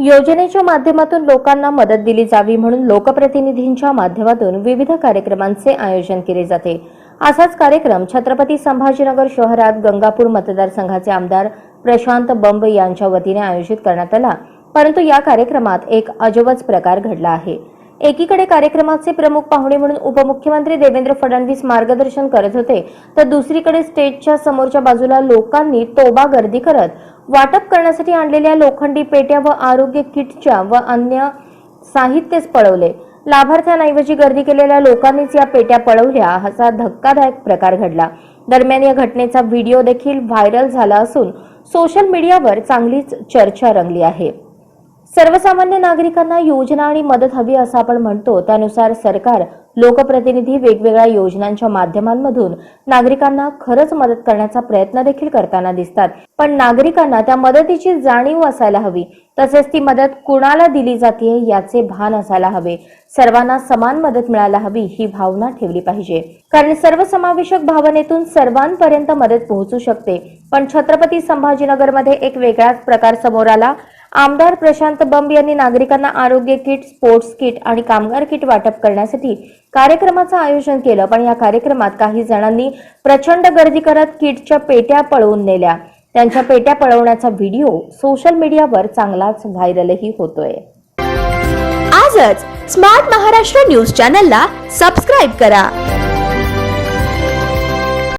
योजनेच्या माध्यमातून लोकांना मदत दिली जावी म्हणून लोकप्रतिनिधींच्या माध्यमातून विविध कार्यक्रमांचे आयोजन केले जाते. असाच कार्यक्रम छत्रपती संभाजीनगर शहरात गंगापूर मतदारसंघाचे आमदार प्रशांत बंब यांच्या वतीने आयोजित करण्यात आला. परंतु या कार्यक्रमात एक अजबच प्रकार घडला आहे. एकीकडे कार्यक्रमाचे प्रमुख पाहुणे म्हणून उपमुख्यमंत्री देवेंद्र फडणवीस मार्गदर्शन करत होते तर दुसरीकडे स्टेजच्या समोरच्या बाजूला लोकांनी तोबा गर्दी करत वाटप करण्यासाठी आणलेल्या लोखंडी पेट्या व आरोग्य किटच्या व अन्य साहित्यच पळवले. लाभार्थ्यांऐवजी गर्दी केलेल्या लोकांनीच या पेट्या पळवल्या असा धक्कादायक प्रकार घडला. दरम्यान या घटनेचा व्हिडिओ देखील व्हायरल झाला असून सोशल मीडियावर चांगलीच चर्चा रंगली आहे. सर्वसामान्य नागरिकांना योजना आणि मदत हवी असं आपण म्हणतो. त्यानुसार सरकार लोकप्रतिनिधी वेगवेगळ्या योजनांच्या माध्यमांमधून नागरिकांना खरंच मदत करण्याचा प्रयत्न देखील करताना दिसतात. पण नागरिकांना त्या मदतीची जाणीव असायला हवी. तसेच ती मदत कुणाला दिली जाते याचे भान असायला हवे. सर्वांना समान मदत मिळायला हवी ही भावना ठेवली पाहिजे. कारण सर्वसमावेशक भावनेतून सर्वांपर्यंत मदत पोहोचू शकते. पण छत्रपती संभाजीनगरमध्ये एक वेगळाच प्रकार समोर आला. आमदार प्रशांत बंब यांनी नागरिकांना आरोग्य किट स्पोर्ट्स किट आणि कामगार किट वाटप करण्यासाठी कार्यक्रमाचं आयोजन केलं. पण या कार्यक्रमात काही जणांनी प्रचंड गर्दी करत किटच्या पेट्या पळवून नेल्या. त्यांच्या पेट्या पळवण्याचा व्हिडिओ सोशल मीडियावर चांगलाच व्हायरलही होतोय. आजच स्मार्ट महाराष्ट्र न्यूज चॅनलला सबस्क्राईब करा.